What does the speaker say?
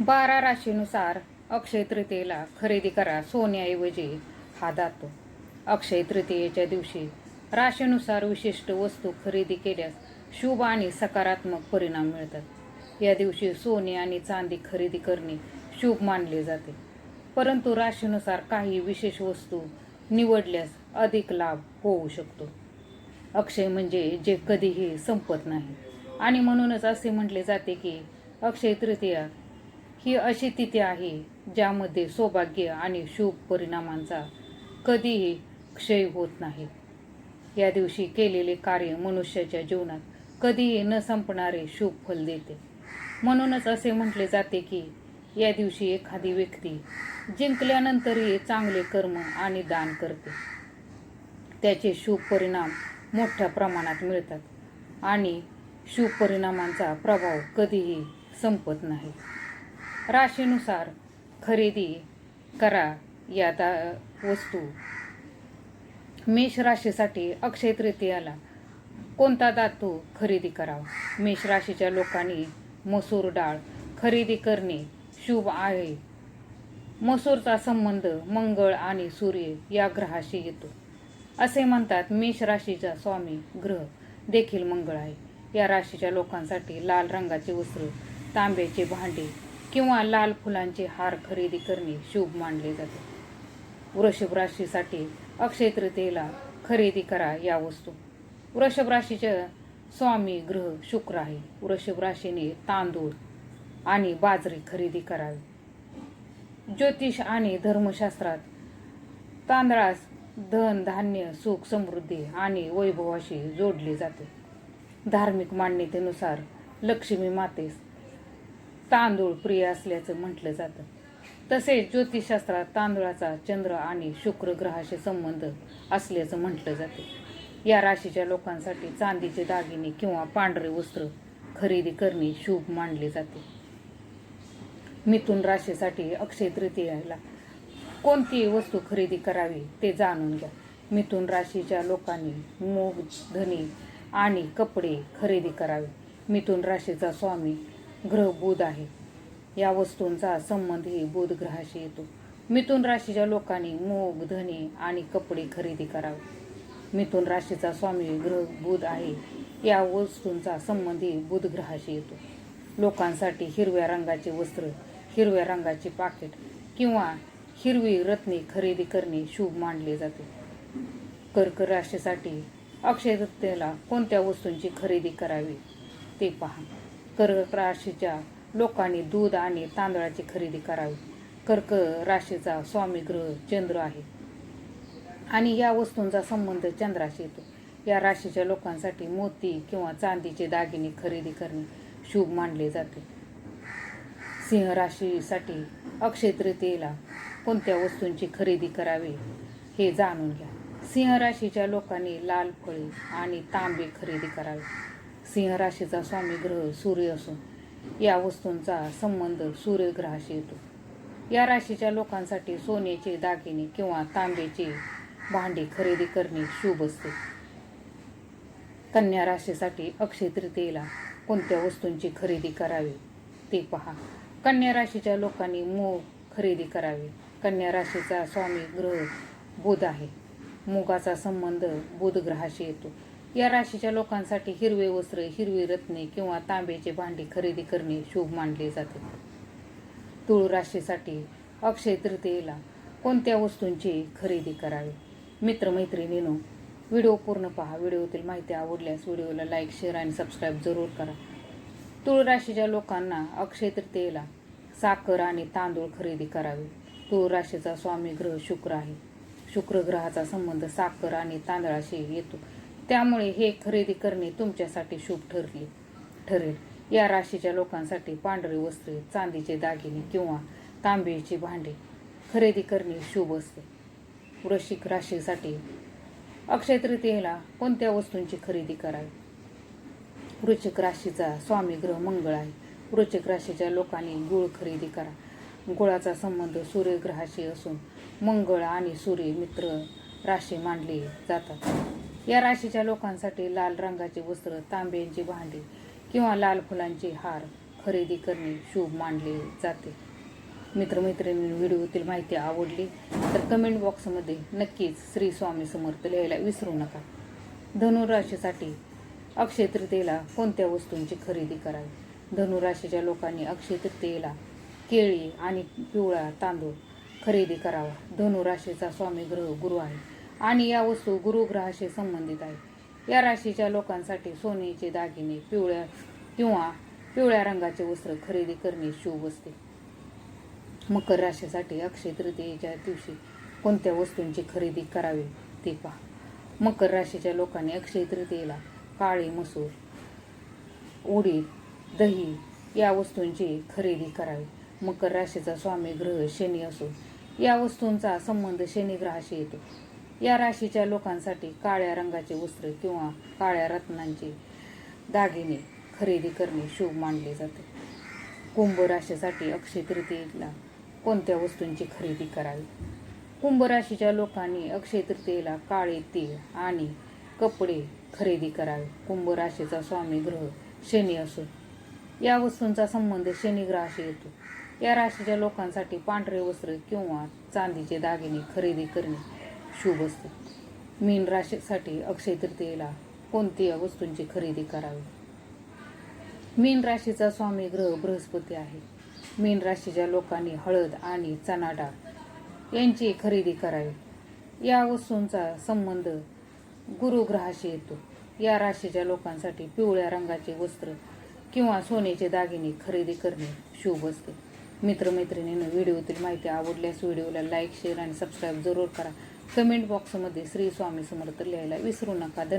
बारा राशीनुसार अक्षय तृतीयेला खरेदी करा सोन्याऐवजी हा धातू अक्षय तृतीयेच्या दिवशी राशीनुसार विशिष्ट वस्तू खरेदी केल्यास शुभ आणि सकारात्मक परिणाम मिळतात. या दिवशी सोने आणि चांदी खरेदी करणे शुभ मानले जाते. परंतु राशीनुसार काही विशेष वस्तू निवडल्यास अधिक लाभ होऊ शकतो. अक्षय म्हणजे जे कधीही संपत नाही. आणि म्हणूनच असे म्हटले जाते की अक्षय तृतीया ही अशी तिथी आहे ज्यामध्ये सौभाग्य आणि शुभ परिणामांचा कधीही क्षय होत नाही. या दिवशी केलेले कार्य मनुष्याच्या जीवनात कधीही न संपणारे शुभ फल देते. म्हणूनच असे म्हटले जाते की या दिवशी एखादी व्यक्ती जिंकल्यानंतरही चांगले कर्म आणि दान करते. त्याचे शुभ परिणाम मोठ्या प्रमाणात मिळतात आणि शुभ परिणामांचा प्रभाव कधीही संपत नाही. राशीनुसार खरेदी करा या दा वस्तू. मेष राशीसाठी अक्षय तृतीयाला कोणता धातू खरेदी करावा? मेष राशीच्या लोकांनी मसूर डाळ खरेदी करणे शुभ आहे. मसूरचा संबंध मंगळ आणि सूर्य या ग्रहाशी येतो. असे म्हणतात मेष राशीचा स्वामी ग्रह देखील मंगळ आहे. या राशीच्या लोकांसाठी लाल रंगाचे वस्त्र तांब्याचे भांडे किंवा लाल फुलांचे हार खरेदी करणे शुभ मानले जाते. वृषभ राशीसाठी अक्षय तृतीयेला खरेदी करा या वस्तू. वृषभ राशीचे स्वामी ग्रह शुक्र आहे. वृषभ राशीने तांदूळ आणि बाजरी खरेदी करावी. ज्योतिष आणि धर्मशास्त्रात तांदळास धन धान्य सुख समृद्धी आणि वैभवाशी जोडले जाते. धार्मिक मान्यतेनुसार लक्ष्मी मातेस तांदूळ प्रिय असल्याचं म्हटलं जातं. तसेच ज्योतिषशास्त्रात तांदूळाचा चंद्र आणि शुक्र ग्रहाशी संबंध असल्याचं म्हटलं जाते. या राशीच्या लोकांसाठी चांदीचे दागिने किंवा पांढरे वस्त्र खरेदी करणे शुभ मानले जाते. मिथुन राशीसाठी अक्षय तृतीयाला कोणती वस्तू खरेदी करावी ते जाणून घ्या. मिथुन राशीच्या लोकांनी मूग धनी आणि कपडे खरेदी करावे. मिथुन राशीचा स्वामी ग्रह बुध आहे. या वस्तूंचा संबंधही बुध ग्रहाशी येतो. मिथुन राशीच्या लोकांनी मूग धने आणि कपडे खरेदी करावे. मिथुन राशीचा स्वामी ग्रह बुध आहे. या वस्तूंचा संबंधी बुध ग्रहाशी येतो. लोकांसाठी हिरव्या रंगाचे वस्त्र हिरव्या रंगाचे पाकिट किंवा हिरवी रत्ने खरेदी करणे शुभ मानले जाते. कर्क राशीसाठी अक्षय कोणत्या वस्तूंची खरेदी करावी ते पहा. कर्क राशीच्या लोकांनी दूध आणि तांदळाची खरेदी करावी. कर्क राशीचा स्वामी ग्रह चंद्र आहे. आणि या वस्तूंचा संबंध चंद्राशी येतो. या राशीच्या लोकांसाठी मोती किंवा चांदीचे दागिने खरेदी करणे शुभ मानले जाते. सिंह राशीसाठी अक्षय तृतीयेला कोणत्या वस्तूंची खरेदी करावी हे जाणून घ्या. सिंह राशीच्या लोकांनी लाल फळे आणि तांबे खरेदी करावे. सिंह राशीचा स्वामी ग्रह सूर्य असून या वस्तूंचा संबंध सूर्यग्रहाशी येतो. या राशीच्या लोकांसाठी सोन्याचे दागिने किंवा तांब्याचे भांडे खरेदी करणे शुभ असते. कन्या राशीसाठी अक्षय तृतीयेला कोणत्या वस्तूंची खरेदी करावी ते पहा. कन्या राशीच्या लोकांनी मूग खरेदी करावे. कन्या राशीचा स्वामी ग्रह बुध आहे. मुगाचा संबंध बुध ग्रहाशी येतो. या राशीच्या लोकांसाठी हिरवे वस्त्र हिरवी रत्ने किंवा तांब्याचे भांडी खरेदी करणे शुभ मानले जाते. तुळ राशीसाठी अक्षय तृतीयेला कोणत्या वस्तूंची खरेदी करावी? मित्रमैत्रिणीनो व्हिडिओ पूर्ण पहा. व्हिडिओतील माहिती आवडल्यास व्हिडिओला लाईक शेअर आणि सबस्क्राईब जरूर करा. तुळ राशीच्या लोकांना अक्षय तृतीयेला साखर आणि तांदूळ खरेदी करावे. तुळ राशीचा स्वामी ग्रह शुक्र आहे. शुक्र ग्रहाचा संबंध साखर आणि तांदळाशी येतो. त्यामुळे हे खरेदी करणे तुमच्यासाठी शुभ ठरले ठरेल. या राशीच्या लोकांसाठी पांढरे वस्त्रे चांदीचे दागिने किंवा तांबेची भांडे खरेदी करणे शुभ असते. वृश्चिक राशीसाठी अक्षय तृतीयेला कोणत्या वस्तूंची खरेदी करावी? वृश्चिक राशीचा स्वामी ग्रह मंगळ आहे. वृश्चिक राशीच्या लोकांनी गुळ खरेदी करा. गुळाचा संबंध सूर्यग्रहाशी असून मंगळ आणि सूर्य मित्र राशी मानले जातात. या राशीच्या लोकांसाठी लाल रंगाचे वस्त्र तांब्यांची भांडी किंवा लाल फुलांचे हार खरेदी करणे शुभ मानले जाते. मित्रमैत्रिणी व्हिडिओतील माहिती आवडली तर कमेंट बॉक्समध्ये नक्कीच श्री स्वामी समर्थ लिहायला विसरू नका. धनुराशीसाठी अक्षय तृतीयेला कोणत्या वस्तूंची खरेदी करावी? धनुराशीच्या लोकांनी अक्षय तृतीयेला केळी आणि पिवळा तांदूळ खरेदी करावा. धनुराशीचा स्वामी ग्रह गुरु आहे. आणि या वस्तू गुरुग्रहाशी संबंधित आहेत. या राशीच्या लोकांसाठी सोन्याचे दागिने पिवळ्या किंवा पिवळ्या रंगाचे वस्त्र खरेदी करणे शुभ असते. मकर राशीसाठी अक्षय तृतीयेच्या दिवशी कोणत्या वस्तूंची खरेदी करावी ते पहा. मकर राशीच्या लोकांनी अक्षय तृतीयेला काळी मसूर उडीद दही या वस्तूंची खरेदी करावी. मकर राशीचा स्वामी ग्रह शनी असून या वस्तूंचा संबंध शनी ग्रहाशी येतो. या राशीच्या लोकांसाठी काळ्या रंगाचे वस्त्र किंवा काळ्या रत्नांचे दागिने खरेदी करणे शुभ मानले जाते. कुंभ राशीसाठी अक्षय तृतीयेला कोणत्या वस्तूंची खरेदी करावी? कुंभ राशीच्या लोकांनी अक्षय तृतीयेला काळे तीळ आणि कपडे खरेदी करावे. कुंभ राशीचा स्वामी ग्रह शनी असो या वस्तूंचा संबंध शनी ग्रहाशी येतो. या राशीच्या लोकांसाठी पांढरे वस्त्र किंवा चांदीचे दागिने खरेदी करणे शुभ असतो. मीन राशीसाठी अक्षय तृतीयेला कोणत्या वस्तूंची खरेदी करावी? मीन राशीचा स्वामी ग्रह बृहस्पती आहे. मीन राशीच्या लोकांनी हळद आणि चणा डाळ यांची खरेदी करावी. या वस्तूंचा संबंध गुरुग्रहाशी येतो. या राशीच्या लोकांसाठी पिवळ्या रंगाचे वस्त्र किंवा सोन्याचे दागिने खरेदी करणे शुभ असते. मित्रमैत्रिणींनो व्हिडिओतील माहिती आवडल्यास व्हिडिओला लाईक शेअर आणि सबस्क्राईब जरूर करा. कमेंट बॉक्समध्ये श्री स्वामी समर्थ लिहायला विसरू नका. धन्यवाद.